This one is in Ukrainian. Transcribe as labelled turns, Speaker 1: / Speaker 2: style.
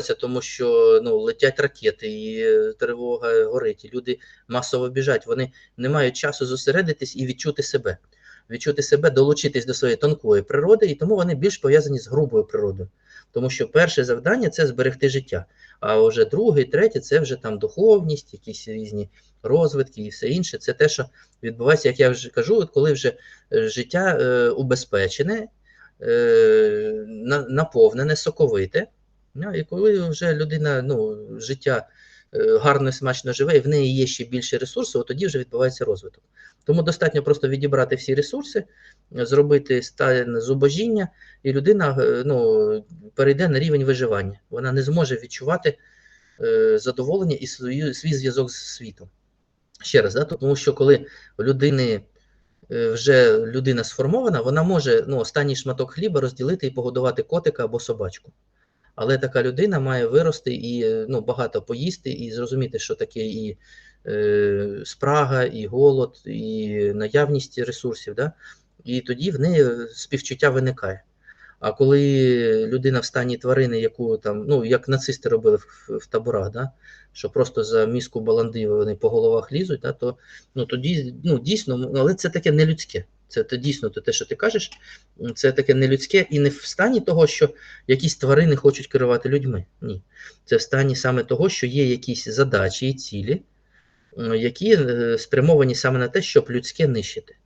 Speaker 1: тому що ну, летять ракети, і е, тривога горить, і люди масово біжать. Вони не мають часу зосередитись і відчути себе, відчути себе, долучитись до своєї тонкої природи, і тому вони більш пов'язані з грубою природою. Тому що перше завдання це зберегти життя. А вже друге, третє це вже там духовність, якісь різні розвитки і все інше. Це те, що відбувається, як я вже кажу, коли вже е, життя е, убезпечене, е, наповнене, соковите. Ну, і коли вже людина ну, життя е, гарно і смачно живе, і в неї є ще більше ресурсів, от тоді вже відбувається розвиток. Тому достатньо просто відібрати всі ресурси, зробити стан зубожіння, і людина е, ну, перейде на рівень виживання. Вона не зможе відчувати е, задоволення і свій зв'язок з світом. Ще раз, да? тому що коли людини вже людина сформована, вона може ну, останній шматок хліба розділити і погодувати котика або собачку. Але така людина має вирости і е, ну, багато поїсти, і зрозуміти, що таке і е, спрага, і голод, і наявність ресурсів. Да? І тоді в неї співчуття виникає. А коли людина в стані тварини, яку там, ну як нацисти робили в, в таборах, да? що просто за мізку баланди вони по головах лізуть, да? то ну, тоді ну, дійсно, але це таке нелюдське. Це то дійсно то те, що ти кажеш, це таке нелюдське і не в стані того, що якісь тварини хочуть керувати людьми. Ні. Це в стані саме того, що є якісь задачі і цілі, які е, спрямовані саме на те, щоб людське нищити.